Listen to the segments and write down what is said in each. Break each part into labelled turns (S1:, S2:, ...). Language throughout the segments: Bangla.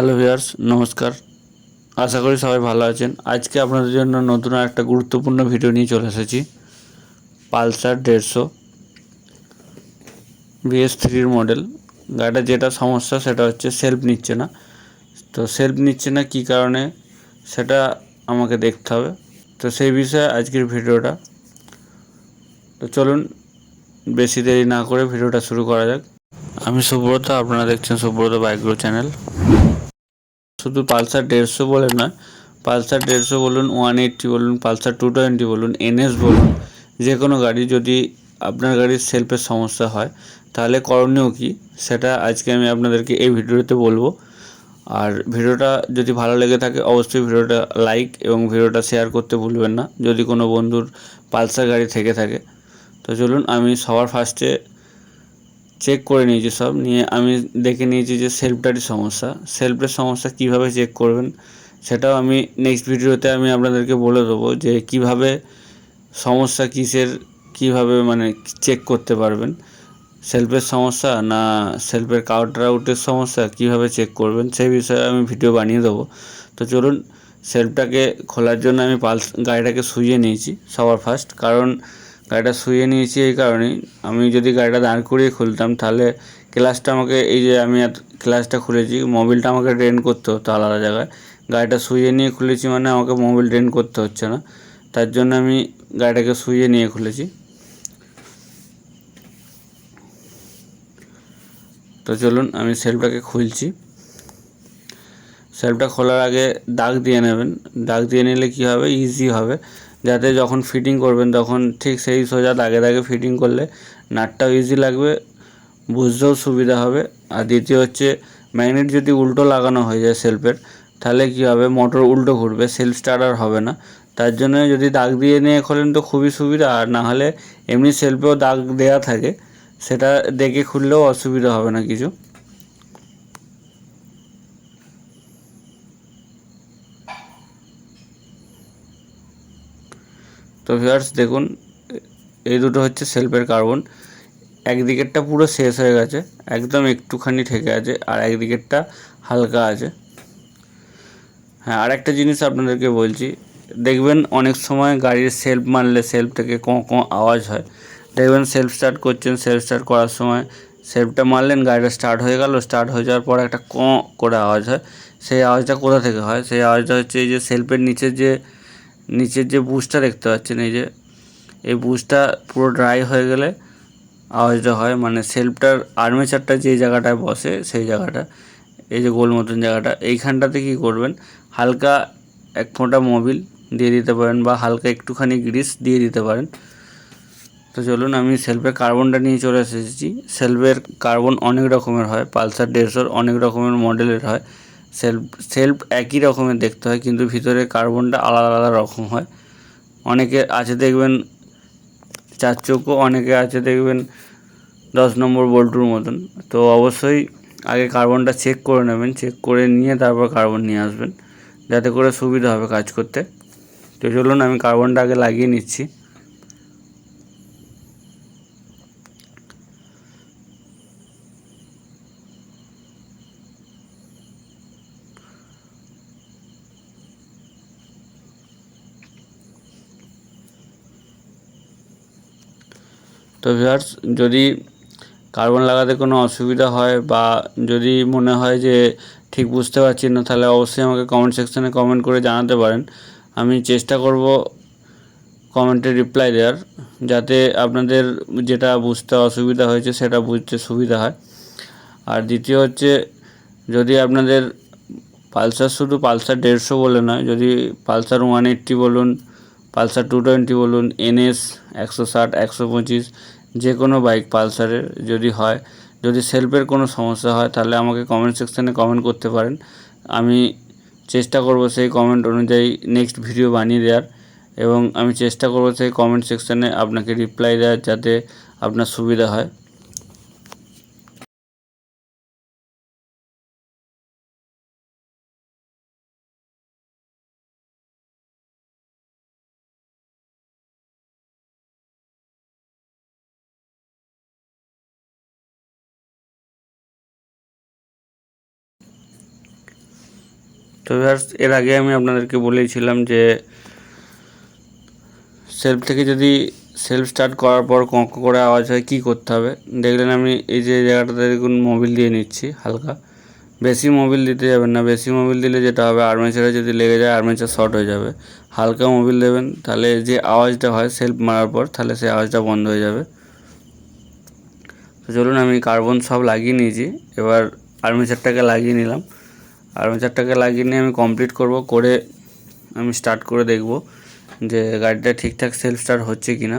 S1: হ্যালো ভিউয়ার্স নমস্কার। আশা করি সবাই ভালো আছেন। আজকে আপনাদের জন্য নতুন একটা গুরুত্বপূর্ণ ভিডিও নিয়ে চলে এসেছি। পালসার দেড়শো বিএস থ্রির মডেল গাড়িটা যেটা সমস্যা, সেটা হচ্ছে সেলফ নিচ্ছে না। তো সেলফ নিচ্ছে না কী কারণে, সেটা আমাকে দেখতে হবে। তো সেই বিষয়ে আজকের ভিডিওটা তো চলুন, বেশি দেরি না করে ভিডিওটা শুরু করা যাক। আমি সুব্রত, আপনারা দেখছেন সুব্রত বাইকগ্রো চ্যানেল শুধু পালসার দেড়শো বলে নয় পালসার দেড়শো বলুন, ওয়ান এইট্টি বলুন, পালসার টু টোয়েন্টি বলুন, এনএস বলুন, যে কোনো গাড়ি যদি আপনার গাড়ির সেলফের সমস্যা হয়, তাহলে করণীয় কী? সেটা আজকে আমি আপনাদেরকে এই ভিডিওতে বলব। আর ভিডিওটা যদি ভালো লেগে থাকে, অবশ্যই ভিডিওটা লাইক এবং ভিডিওটা শেয়ার করতে ভুলবেন না, যদি কোনো বন্ধুর পালসার গাড়ি থেকে থাকে। তো চলুন, আমি সবার ফার্স্টে চেক করে নিয়েছি সব, নিয়ে আমি দেখে নিয়েছি যে সেলফটারই সমস্যা। সেলফের সমস্যা কীভাবে চেক করবেন, সেটাও আমি নেক্সট ভিডিওতে আমি আপনাদেরকে বলে দেবো যে কীভাবে সমস্যা কিসের, কীভাবে মানে চেক করতে পারবেন। সেলফের সমস্যা না সেলফের কাউন্টার আউটের সমস্যা, কীভাবে চেক করবেন, সেই বিষয়ে আমি ভিডিও বানিয়ে দেবো। তো চলুন সেলফটাকে খোলার জন্য আমি পালস গাড়িটাকে শুইয়ে নিয়েছি সবার ফার্স্ট কারণ গাড়িটা শুয়ে নিয়েছি এই কারণেই। আমি যদি গাড়িটা দাঁড় করিয়ে খুলতাম, তাহলে ক্লাসটা আমাকে, এই যে আমি ক্লাসটা খুলেছি, মোবিলটা আমাকে ড্রেন করতে হতো আলাদা জায়গায়। গাড়িটা শুয়ে নিয়ে খুলেছি মানে আমাকে মোবিল ড্রেন করতে হচ্ছে না। তার জন্য আমি গাড়িটাকে শুয়ে নিয়ে খুলেছি। তো চলুন, আমি সেলফটাকে খুলছি। সেলফটা খোলার আগে দাগ দিয়ে নেবেন। দাগ দিয়ে নিলে কী হবে? ইজি হবে। যাতে যখন ফিটিং করবেন তখন ঠিক সেই সোজা দাগে দাগে ফিটিং করলে নাটটাও ইজি লাগবে, বুঝতেও সুবিধা হবে। আর দ্বিতীয় হচ্ছে ম্যাগনেট যদি উল্টো লাগানো হয়ে যায় সেলফের তাহলে কী হবে? মোটর উল্টো ঘুরবে সেলফ স্টার্টার হবে না। তার জন্য যদি দাগ দিয়ে নিয়ে খোলেন তো খুবই সুবিধা, আর না হলে এমনি সেলফেও দাগ দেওয়া থাকে, সেটা দেখে খুললেও অসুবিধা হবে না কিছু। তো ভিউয়ার্স দেখুন, এই দুটো হচ্ছে সেলফের কার্বন একদিকেরটা পুরো শেষ হয়ে গেছে, একদম একটুখানি ঠেকে আছে, আর একদিকেরটা হালকা আছে। হ্যাঁ আর একটা জিনিস আপনাদেরকে বলছি, দেখবেন অনেক সময় গাড়ির সেলফ মারলে সেলফ থেকে কঁ কঁ, আওয়াজ হয়। দেখবেন সেলফ স্টার্ট করছেন সেলফ স্টার্ট করার সময় সেলফটা মারলেন, গাড়িটা স্টার্ট হয়ে গেল স্টার্ট হয়ে যাওয়ার পর একটা কঁ, করে আওয়াজ হয়। সেই আওয়াজটা কোথা থেকে হয়? সেই আওয়াজটা হচ্ছে এই যে সেলফের নিচে যে নিচের যে বুশটা দেখতে পাচ্ছেন, এই যে, এই বুশটা পুরো ড্রাই হয়ে গেলে আওয়াজটা হয় মানে সেলফটার আর্মেচারটা যে জায়গাটায় বসে, সেই জায়গাটা, এই যে গোল মতন জায়গাটা। এইখানটাতে কী করবেন, হালকা এক ফোঁটা মোবিল দিয়ে দিতে পারেন বা হালকা একটুখানি গ্রিস দিয়ে দিতে পারেন। তো চলুন, আমি সেলফের কার্বনটা নিয়ে চলে এসেছি। সেলফের কার্বন অনেক রকমের হয়, পালসার দেড়শোর অনেক রকমের মডেলের হয়। সেলফ সেলফ একই রকমের দেখতে হয়, কিন্তু ভিতরে কার্বনটা আলাদা আলাদা রকম হয়। অনেকে আছে দেখবেন, চার চৌকো অনেকে আছে দেখবেন দশ নম্বর বল্টুর মতন। তো অবশ্যই আগে কার্বনটা চেক করে নেবেন চেক করে নিয়ে তারপর কার্বন নিয়ে আসবেন, যাতে করে সুবিধা হবে কাজ করতে। তো চলুন, আমি কার্বনটা আগে লাগিয়ে নিচ্ছি। তো ভিউয়ার্স যদি কার্বন লাগাতে কোনো অসুবিধা হয় বা যদি মনে হয় যে ঠিক বুঝতে পারছি না, তাহলে অবশ্যই আমাকে কমেন্ট সেকশানে কমেন্ট করে জানাতে পারেন। আমি চেষ্টা করব কমেন্টে রিপ্লাই দেওয়ার, যাতে আপনাদের যেটা বুঝতে অসুবিধা হয়েছে সেটা বুঝতে সুবিধা হয়। আর দ্বিতীয় হচ্ছে, যদি আপনাদের পালসার শুধু পালসার দেড়শো বলে নয়, যদি পালসার ওয়ান এইট্টি বলুন পালসার টু টোয়েন্টি বলুন এনএস একশো ষাট, একশো পঁচিশ যে কোনো বাইক পালসারের যদি হয়, যদি সেলফের কোনো সমস্যা হয়, তাহলে আমাকে কমেন্ট সেকশানে কমেন্ট করতে পারেন। আমি চেষ্টা করব সেই কমেন্ট অনুযায়ী নেক্সট ভিডিও বানিয়ে দেওয়ার, এবং আমি চেষ্টা করব সেই কমেন্ট সেকশানে আপনাকে রিপ্লাই দেওয়ার যাতে আপনার সুবিধা হয়। তো ভিউয়ার্স এর আগে আমি আপনাদেরকে বলেইছিলাম যে সেলফ থেকে যদি সেলফ স্টার্ট করার পর কঁক করে আওয়াজ হয়, কী করতে হবে? দেখলেন আমি এই যে জায়গাটাতে দেখুন মোবিল দিয়ে নিচ্ছি হালকা। বেশি মোবিল দিতে যাবেন না, বেশি মোবিল দিলে যেটা হবে আর্মেচারে যদি লেগে যায় আর্মেচার শর্ট হয়ে যাবে। হালকা মোবিল দেবেন, তাহলে যে আওয়াজটা হয় সেলফ মারার পর, তাহলে সেই আওয়াজটা বন্ধ হয়ে যাবে। তো চলুন আমি কার্বন সব লাগিয়ে নিয়েছি, এবার আর্মেচারটাকে লাগিয়ে নিলাম। আর্মেচারটাকে লাগিয়ে নিয়ে আমি কমপ্লিট করব, করে আমি স্টার্ট করে দেখব যে গাড়িটা ঠিকঠাক সেলফ স্টার্ট হচ্ছে কি না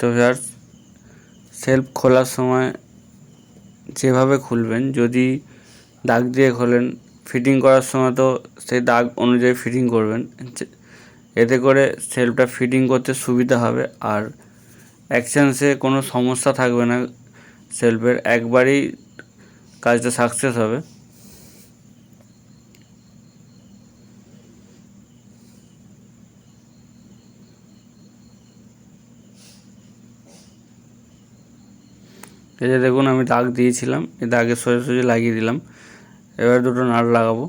S1: তো ভিউয়ার্স সেলফ খোলার সময় যেভাবে খুলবেন, যদি দাগ দিয়ে খোলেন, ফিটিং করার সময় তো সেই দাগ অনুযায়ী ফিটিং করবেন। এতে করে সেলফটা ফিটিং করতে সুবিধা হবে আর এক চান্সে কোনো সমস্যা থাকবে না সেলফের। একবারই কাজটা সাকসেস হবে। এই যে দেখুন, আমি দাগ দিয়েছিলাম, এই দাগের সোজা সোজা লাগিয়ে দিলাম। এবার দুটো নাট লাগাবো।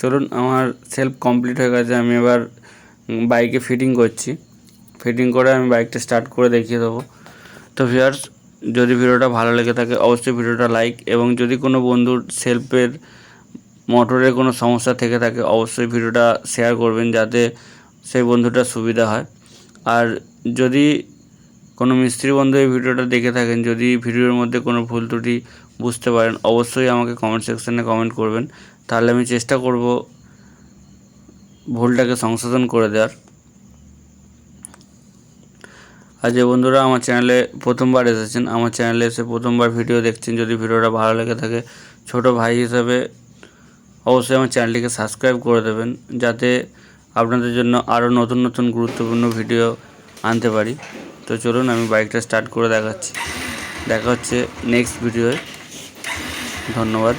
S1: চলুন, আমার সেলফ কমপ্লিট হয়ে গেছে, আমি এবার বাইকে ফিটিং করছি। ফিটিং করে আমি বাইকটা স্টার্ট করে দেখিয়ে দেবো। তো ভিউয়ার্স যদি ভিডিওটা ভালো লেগে থাকে, অবশ্যই ভিডিওটা লাইক এবং যদি কোনো বন্ধুর সেলফের মোটরের কোনো সমস্যা থেকে থাকে, অবশ্যই ভিডিওটা শেয়ার করবেন যাতে সেই বন্ধুটার সুবিধা হয়। আর যদি কোনো মিস্ত্রি বন্ধু এই ভিডিওটা দেখে থাকেন, যদি ভিডিওর মধ্যে কোনো ভুল ত্রুটি বুঝতে পারেন, অবশ্যই আমাকে কমেন্ট সেকশানে কমেন্ট করবেন। তাহলে আমি চেষ্টা করব ভুলটাকে সংশোধন করে দেওয়ার। আর যে বন্ধুরা আমার চ্যানেলে প্রথমবার এসেছেন, আমার চ্যানেলে এসে প্রথমবার ভিডিও দেখছেন, যদি ভিডিওটা ভালো লেগে থাকে, ছোট ভাই হিসাবে অবশ্যই আমার চ্যানেলটিকে সাবস্ক্রাইব করে দেবেন, যাতে আপনাদের জন্য আরও নতুন নতুন গুরুত্বপূর্ণ ভিডিও আনতে পারি। তো চলুন, আমি বাইকটা স্টার্ট করে দেখাচ্ছি। দেখা হচ্ছে নেক্সট ভিডিওয় ধন্যবাদ।